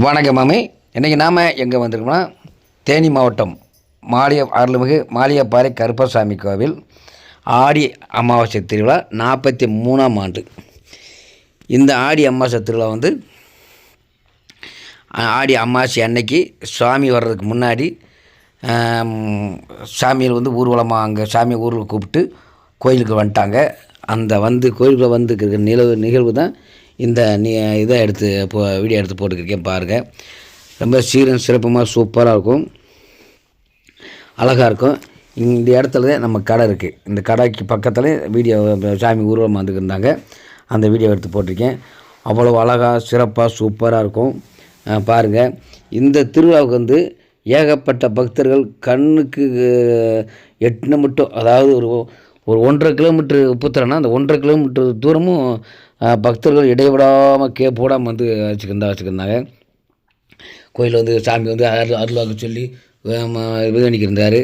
வணக்கம் மாமி. இன்றைக்கி நாம் எங்கே வந்திருக்கோம்னா தேனி மாவட்டம் மாலிய அருள்மிகு மாலியப்பாறை கருப்பசாமி கோவில் ஆடி அமாவாசை திருவிழா நாற்பத்தி மூணாம் ஆண்டு. இந்த ஆடி அமாவாசை திருவிழா வந்து ஆடி அமாவாசை அன்னைக்கு சுவாமி வர்றதுக்கு முன்னாடி சாமியில் வந்து ஊர்வலமாக அங்கே சாமி ஊரில் கூப்பிட்டு கோயிலுக்கு வந்துட்டாங்க. அந்த வந்து கோயிலுக்குள்ள வந்து இருக்கிற நிலவு நிகழ்வு தான் இந்த நீ இதை எடுத்து போ வீடியோ எடுத்து போட்டுக்கிருக்கேன் பாருங்கள் ரொம்ப சீரன் சிறப்புமாக சூப்பராக இருக்கும். அழகாக இருக்கும். இந்த இடத்துல தான் நம்ம கடை இருக்குது இந்த கடைக்கு பக்கத்தில் வீடியோ சாமி ஊர்வலம் வந்துருந்தாங்க அந்த வீடியோ எடுத்து போட்டிருக்கேன். அவ்வளோ அழகாக சிறப்பாக சூப்பராக இருக்கும். பாருங்கள் இந்த திருவிழாவுக்கு வந்து ஏகப்பட்ட பக்தர்கள் கண்ணுக்கு எட்டின மட்டும் அதாவது ஒரு ஒரு ஒன்றரை கிலோமீட்டர் உப்புத்தரன்னா அந்த ஒன்றரை கிலோமீட்டர் தூரமும் பக்தர்கள் இடைவிடாமல் கே போடாமல் வந்து வச்சுக்கிருந்தா வச்சுக்கிருந்தாங்க. கோயில் வந்து சாமி வந்து அருள் அருள்வாக்கு சொல்லி இது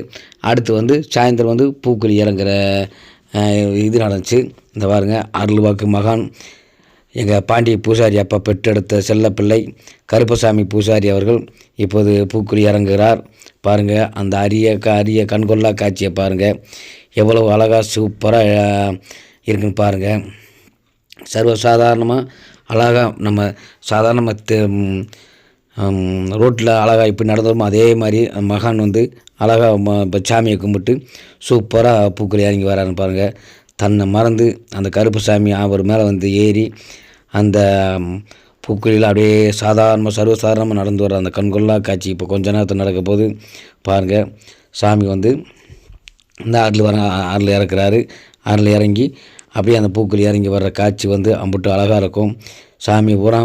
அடுத்து வந்து சாயந்தரம் வந்து பூக்குழி இறங்குற இது நடந்துச்சு. இந்த பாருங்க அருள்வாக்கு மகான் எங்கள் பாண்டிய பூசாரி அப்பா பெற்றெடுத்த செல்லப்பிள்ளை கருப்பசாமி பூசாரி அவர்கள் இப்போது பூக்குழி இறங்குகிறார். பாருங்கள் அந்த அரிய க அரிய கண்கொள்ளா காட்சியை பாருங்கள் எவ்வளவு அழகாக சூப்பராக இருக்குன்னு பாருங்கள் சர்வசாதாரணமாக அழகாக நம்ம சாதாரணமாக ரோட்டில் அழகாக இப்படி நடந்தோமோ அதே மாதிரி மகான் வந்து அழகாக ம இப்போ சாமியை கும்பிட்டு சூப்பராக பூக்கள் இறங்கி வராருன்னு பாருங்கள் தன்னை மறந்து அந்த கருப்பு சாமி அவர் மேலே வந்து ஏறி அந்த பூக்குழியில் அப்படியே சாதாரணமாக சர்வசாதாரணமாக நடந்து வர அந்த கண்கொள்ளா காட்சி இப்போ கொஞ்ச நேரத்தில் நடக்க போது பாருங்கள் சாமி வந்து இந்த ஆறில் வர ஆறில் இறக்குறாரு. ஆறில் இறங்கி அப்படியே அந்த பூக்கள் இறங்கி வர்ற காட்சி வந்து அம்புட்டு அழகாக இருக்கும். சாமி பூரா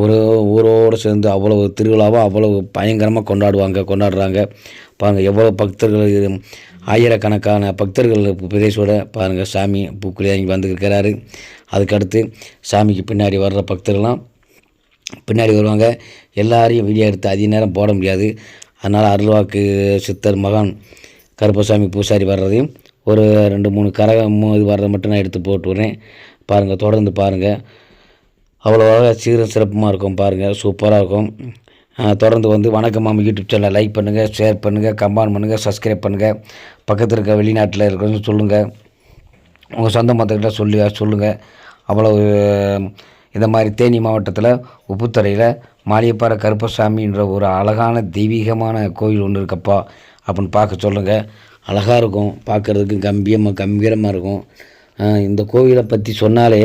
ஒரு ஊரோடு சேர்ந்து அவ்வளவு திருவிழாவாக அவ்வளவு பயங்கரமாக கொண்டாடுவாங்க கொண்டாடுறாங்க. பாருங்கள் எவ்வளோ பக்தர்கள் ஆயிரக்கணக்கான பக்தர்கள் பிரதேசோட பாருங்கள் சாமி பூக்குழி இறங்கி வந்துருக்கிறாரு. அதுக்கடுத்து சாமிக்கு பின்னாடி வர்ற பக்தர்கள்லாம் பின்னாடி வருவாங்க. எல்லாரையும் வீடியோ எடுத்து அதிக நேரம் போட முடியாது. அதனால் அருள்வாக்கு சித்தர் மகான் கருப்பசாமி பூசாரி வர்றதையும் ஒரு ரெண்டு மூணு கரகம் இது வர்றதை மட்டும் நான் எடுத்து போட்டு பாருங்கள் தொடர்ந்து பாருங்கள் அவ்வளோவாக சீரும் சிறப்புமாக இருக்கும் பாருங்கள் சூப்பராக இருக்கும். தொடர்ந்து வந்து வணக்கம் மாமி யூடியூப் சேனலை லைக் பண்ணுங்கள் ஷேர் பண்ணுங்கள் கமெண்ட் பண்ணுங்கள் சப்ஸ்கிரைப் பண்ணுங்கள் பக்கத்தில் இருக்க வெளிநாட்டில் இருக்கிறவங்க சொல்லுங்கள் உங்கள் சொந்த மொத்தக்கிட்ட சொல்லி சொல்லுங்கள் அவ்வளோ இந்த மாதிரி தேனி மாவட்டத்தில் உப்புத்துறையில் மாளியப்பாறை கருப்பசாமின்ற ஒரு அழகான தெய்வீகமான கோயில் ஒன்று இருக்கப்பா அப்படின்னு பார்க்க சொல்லுங்கள் அழகாக இருக்கும் பார்க்குறதுக்கு கம்பீரமாக கம்பீரமாக இருக்கும். இந்த கோவிலை பற்றி சொன்னாலே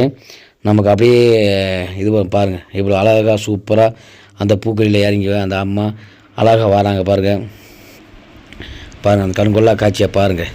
நமக்கு அப்படியே இது பாருங்கள் இவ்வளோ அழகாக சூப்பராக அந்த பூக்களில் இறங்கி அந்த அம்மா அழகாக வராங்க பாருங்கள் பாருங்கள் அந்த கண்கொள்ளா காட்சியை பாருங்கள்